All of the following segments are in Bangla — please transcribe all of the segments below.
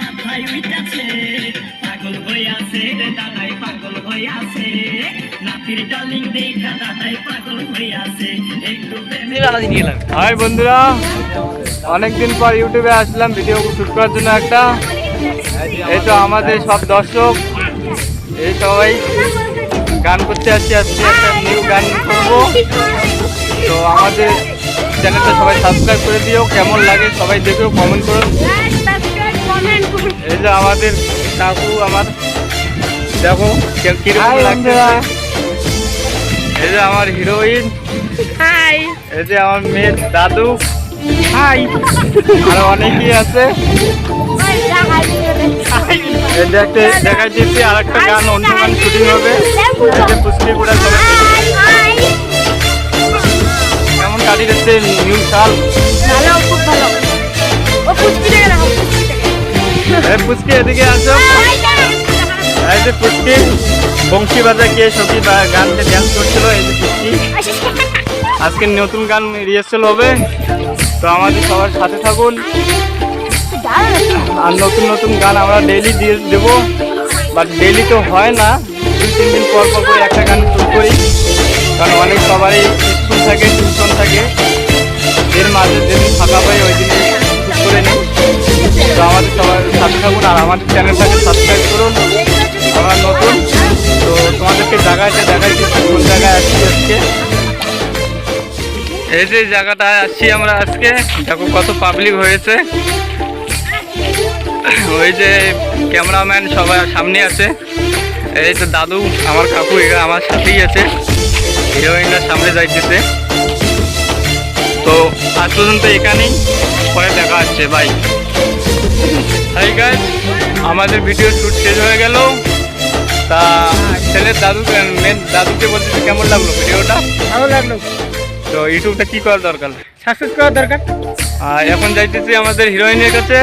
মাথায় উইটাছে পাগল হইয়াছে রে দাদাই পাগল হইয়াছে নাতির ডালিং দেখা দাদাই পাগল হইয়াছে একটু হাই বন্ধুরা অনেকদিন পর ইউটিউবে আসলাম ভিডিও শুট করার জন্য একটা। এই তো আমাদের সব দর্শক এই সবাই গান করতে আসছি আজকে একটা নিউ গান করব। তো আমাদের চ্যানেলটা সবাই সাবস্ক্রাইব করে দিও কেমন লাগে সবাই দেখেও কমেন্ট করো। এই যে আমাদের কাকু আমার দেখো কীরকম লাগছে? এই যে আমার হিরোইন হাই এই যে আমার মেয়ের দাদু। হাই আরও অনেকেই আছে। একটা দেখাই দিচ্ছি আর একটা গান অন্য গান শুটিং হবে। পুষ্টি গুড়া কেমন কাটিয়ে যাচ্ছে নিউ সাল? পুষ্টি এদিকে আসো। এই যে পুষ্টি বংশী বাজা গিয়ে সখী বা গানতে ড্যান্স করছিল, এই যে পুষ্টি আজকে নতুন গান রিহার্সেল হবে। তো আমাদের সবার সাথে থাকুন। আর নতুন নতুন গান আমরা ডেইলি দিয়ে দেবো। বাট ডেইলি তো হয় না। দুই, তিন দিন পর পর করে একটা গান শুট করি। কারণ অনেক সবারই স্কুল থাকে টিউশন থাকে। এর মাঝে যেদিন ফাঁকা পাই ওই সাথে থাকুন আর আমাদের চ্যানেলটাকে সাবস্ক্রাইব করুন। আমরা নতুন, তো তোমাদেরকে জায়গাটা দেখাই দিচ্ছি কোন জায়গায় আসছি আজকে? এই যে জায়গাটায় আসছি আমরা আজকে। দেখো কত পাবলিক হয়েছে। ওই যে ক্যামেরাম্যান সবাই সামনে আছে। এই তো দাদু, আমার কাকু, এরা আমার সাথেই আছে। হিরোইনরা সামনে যাইতেছে। তো আজ পর্যন্ত এখানেই, পরে দেখা হচ্ছে বাই হাই গাইজ আমাদের ভিডিও শ্যুট শেষ হয়ে গেল। তা ছেলের দাদু মেন দাদুকে বলতে কেমন লাগল ভিডিওটা ভালো লাগল। তো ইউটিউবটা কি করা দরকার? সাকসেস করা দরকার। আর এখন যাইতেছি আমাদের হিরোইনের কাছে।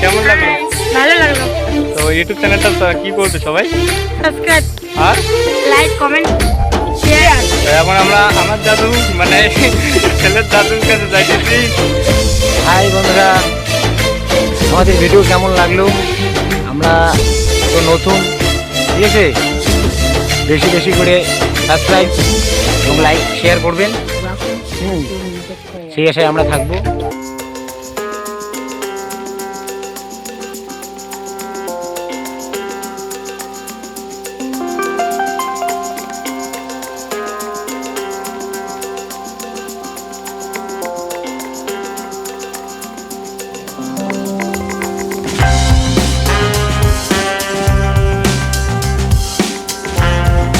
কেমন লাগল? ভালো লাগল। তো ইউটিউব চ্যানেলটা কি করবে সবাই? সাবস্ক্রাইব আর? লাইক কমেন্ট শেয়ার এখন আমরা আমার দাদু মানে ছেলের দাদুর কাছে যাইতেছি। হাই বন্ধুরা। আমাদের ভিডিও কেমন লাগল? আমরা তো নতুন, ঠিক আছে? বেশি বেশি করে সাবস্ক্রাইব এবং লাইক শেয়ার করবেন। সেই আশায় আমরা থাকব।